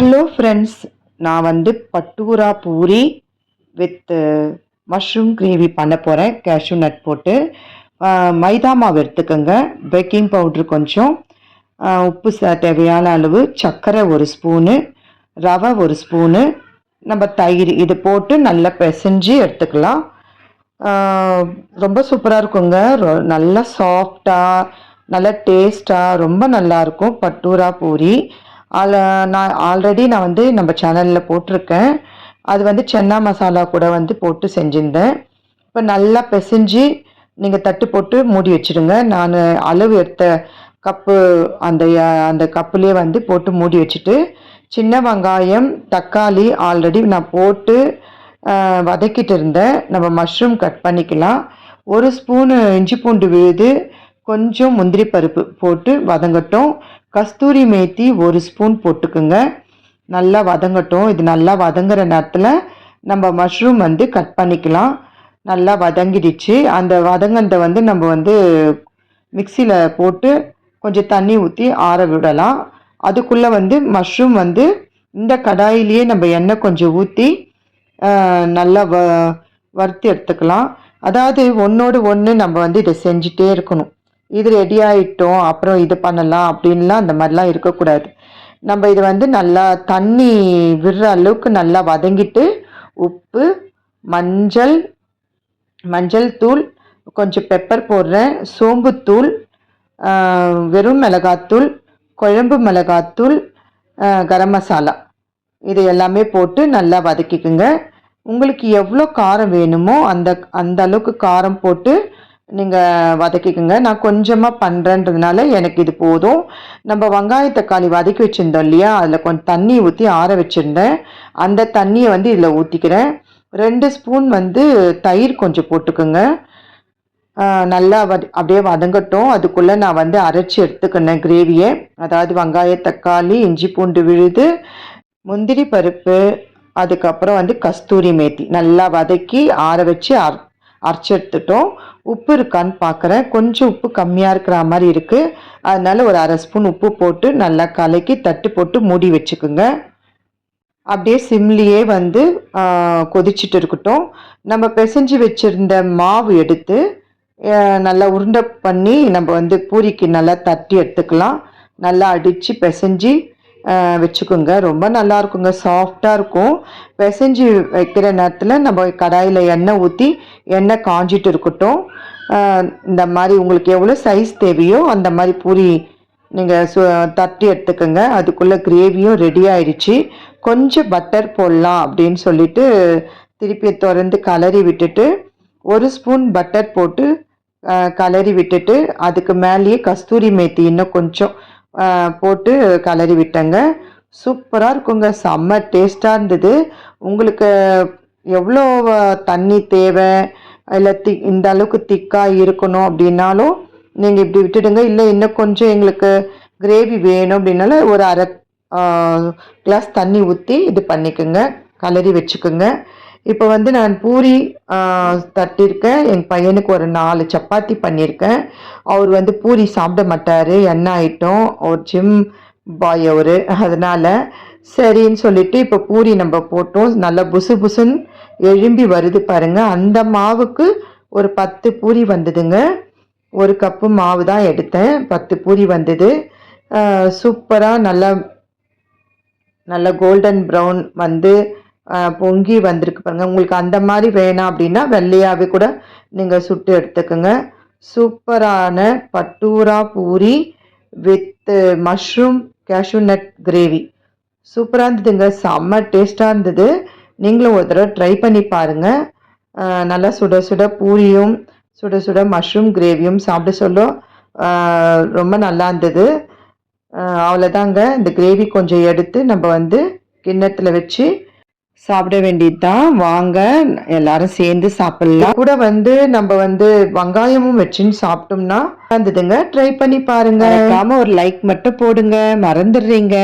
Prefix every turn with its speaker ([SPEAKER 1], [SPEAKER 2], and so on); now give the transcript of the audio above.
[SPEAKER 1] Hello friends நான் வந்து bhatura puri with mushroom gravy பண்ண போகிறேன் கேஷ்யூ நட் போட்டு. மைதா மாவு எடுத்துக்கோங்க. பேக்கிங் பவுட்ரு கொஞ்சம். உப்பு ச- தேவையான அளவு சர்க்கரை ஒரு ஸ்பூனு ரவை ஒரு ஸ்பூனு நம்ம தயிர் இது போட்டு நல்லா பிசைஞ்சு எடுத்துக்கலாம். ரொம்ப சூப்பராக இருக்குங்க. ரொ- நல்லா சாஃப்டாக நல்லா டேஸ்ட்டாக ரொம்ப நல்லா இருக்கும் பட்டூரா பூரி. அதில் நான் ஆல்ரெடி நான் வந்து நம்ம சேனலில் போட்டிருக்கேன். அது வந்து சென்னா மசாலா கூட வந்து போட்டு செஞ்சுருந்தேன். இப்போ நல்லா பிசைஞ்சு நீங்கள் தட்டு போட்டு மூடி வச்சிடுங்க. நான் அளவு எடுத்த கப்பு அந்த அந்த கப்புலேயே வந்து போட்டு மூடி வச்சுட்டு சின்ன வெங்காயம் தக்காளி ஆல்ரெடி நான் போட்டு வதக்கிட்டு இருந்தேன். நம்ம மஷ்ரூம் கட் பண்ணிக்கலாம். ஒரு ஸ்பூனு இஞ்சி பூண்டு விழுது கொஞ்சம் முந்திரி பருப்பு போட்டு வதங்கட்டும். கஸ்தூரி மேத்தி ஒரு ஸ்பூன் போட்டுக்குங்க. நல்லா வதங்கட்டும். இது நல்லா வதங்குற நேரத்தில் நம்ம மஷ்ரூம் வந்து கட் பண்ணிக்கலாம். நல்லா வதங்கிடுச்சு. அந்த வதங்கினதை வந்து நம்ம வந்து மிக்சியில் போட்டு கொஞ்சம் தண்ணி ஊற்றி ஆற விடலாம். அதுக்குள்ளே வந்து மஷ்ரூம் வந்து இந்த கடாயிலேயே நம்ம எண்ணெய் கொஞ்சம் ஊற்றி நல்லா வ வறுத்து எடுத்துக்கலாம். அதாவது ஒன்றோடு ஒன்று நம்ம வந்து இதை செஞ்சுட்டே இருக்கணும். இது ரெடி ஆகிட்டோம் அப்புறம் இது பண்ணலாம் அப்படின்லாம் அந்த மாதிரிலாம் இருக்கக்கூடாது. நம்ம இது வந்து நல்லா தண்ணி விடுற அளவுக்கு நல்லா வதங்கிட்டு உப்பு மஞ்சள் மஞ்சள் தூள் கொஞ்சம் பெப்பர் போடுறேன் சோம்புத்தூள் வெறும் மிளகாத்தூள் குழம்பு மிளகாத்தூள் கரம் மசாலா. இது எல்லாமே போட்டு நல்லா வதக்கிக்குங்க. உங்களுக்கு எவ்வளோ காரம் வேணுமோ அந்த அந்த அளவுக்கு காரம் போட்டு நீங்கள் வதக்கிக்கோங்க நான் கொஞ்சமாக பண்ணுறேன்றதுனால எனக்கு இது போதும். நம்ம வெங்காய தக்காளி வதக்கி வச்சுருந்தோம் இல்லையா? அதில் கொஞ்சம் தண்ணி ஊற்றி ஆற வச்சுருந்தேன். அந்த தண்ணியை வந்து இதில் ஊற்றிக்கிறேன் ரெண்டு ஸ்பூன் வந்து தயிர் கொஞ்சம் போட்டுக்கோங்க. நல்லா வத அப்படியே வதங்கட்டும். அதுக்குள்ளே நான் வந்து அரைச்சி எடுத்துக்கினேன் கிரேவியை. அதாவது வெங்காய தக்காளி இஞ்சி பூண்டு விழுது முந்திரி பருப்பு அதுக்கப்புறம் வந்து கஸ்தூரி மேத்தி. நல்லா வதக்கி ஆற வச்சு அரைச்சி எடுத்துட்டோம். உப்பு இருக்கான்னு பார்க்குறேன் கொஞ்சம் உப்பு கம்மியாக இருக்கிற மாதிரி இருக்குது அதனால் ஒரு அரை ஸ்பூன் உப்பு போட்டு நல்லா கலக்கி தட்டு போட்டு மூடி வச்சுக்குங்க. அப்படியே சிம்லியே வந்து கொதிச்சுட்டு கொதிச்சிட்டு இருக்கட்டும். நம்ம பிசைஞ்சு வச்சுருந்த மாவு எடுத்து நல்லா உருண்டை பண்ணி நம்ம வந்து பூரிக்கு நல்லா தட்டி எடுத்துக்கலாம். நல்லா அடித்து பிசைஞ்சு வச்சுக்கோங்க. ரொம்ப நல்லா இருக்குங்க சாஃப்டாக இருக்கும். பிசைஞ்சு வைக்கிற நேரத்தில் நம்ம கடாயில் எண்ணெய் ஊற்றி எண்ணெய் காஞ்சிட்டு இருக்கட்டும். இந்த மாதிரி உங்களுக்கு எவ்வளோ சைஸ் தேவையோ அந்த மாதிரி பூரி நீங்கள் சு தட்டி எடுத்துக்கோங்க. அதுக்குள்ளே கிரேவியும் ரெடி ஆயிடுச்சு. கொஞ்சம் பட்டர் போடலாம் அப்படின்னு சொல்லிட்டு திருப்பி திறந்து கலரி விட்டுட்டு ஒரு ஸ்பூன் பட்டர் போட்டு கலரி விட்டுட்டு அதுக்கு மேலேயே கஸ்தூரி மேத்தி இன்னும் கொஞ்சம் போட்டு கலரி விட்டேங்க. சூப்பராக இருக்குங்க. செம்ம டேஸ்ட்டாக இருந்தது. உங்களுக்கு எவ்வளோ தண்ணி தேவை? இல்லை தி இந்த அளவுக்கு திக்காக இருக்கணும் அப்படின்னாலும் நீங்கள் இப்படி விட்டுடுங்க. இல்லை இன்னும் கொஞ்சம் எங்களுக்கு கிரேவி வேணும் அப்படின்னாலும் ஒரு அரை கிளாஸ் தண்ணி ஊற்றி இது பண்ணிக்கோங்க. கலரி வச்சுக்கோங்க. இப்போ வந்து நான் பூரி தட்டியிருக்கேன் என் பையனுக்கு ஒரு நாலு சப்பாத்தி பண்ணியிருக்கேன் அவர் வந்து பூரி சாப்பிட மாட்டார். எண்ணெய் ஆயிட்டோம். ஒரு ஜிம் பாய் அவர். அதனால் சரின்னு சொல்லிட்டு இப்போ பூரி நம்ம போட்டோம். நல்லா புசு புசுன்னு எழும்பி வருது பாருங்க. அந்த மாவுக்கு ஒரு பத்து பூரி வந்ததுங்க. ஒரு கப்பு மாவு தான் எடுத்தேன். பத்து பூரி வந்தது. சூப்பராக நல்லா நல்ல கோல்டன் ப்ரௌன் வந்து பொங்கி வந்திருக்கு பாருங்க. உங்களுக்கு அந்த மாதிரி வேணாம் அப்படின்னா வெள்ளையாகவே கூட நீங்கள் சுட்டு எடுத்துக்கோங்க. சூப்பரான bhatura puri with mushroom cashew nut gravy சூப்பராக இருந்ததுங்க. செம்ம டேஸ்ட்டாக இருந்தது. நீங்களும் ஒரு தடவை ட்ரை பண்ணி பாருங்கள் நல்லா சுட சுட பூரியும் சுட சுட மஷ்ரூம் கிரேவியும் சாப்பிட சொல்ல ரொம்ப நல்லா இருந்தது. அவ்வளோதாங்க இந்த கிரேவி கொஞ்சம் எடுத்து நம்ம வந்து கிண்ணத்தில் வச்சு சாப்பிட வேண்டியது தான் வாங்க எல்லாரும் சேர்ந்து சாப்பிடலாம். கூட வந்து நம்ம வந்து வெங்காயமும் வச்சுன்னு சாப்பிட்டோம்னா வந்துடுங்க ட்ரை பண்ணி பாருங்க. மறக்காம ஒரு லைக் மட்டும் போடுங்க. மறந்துடுறீங்க.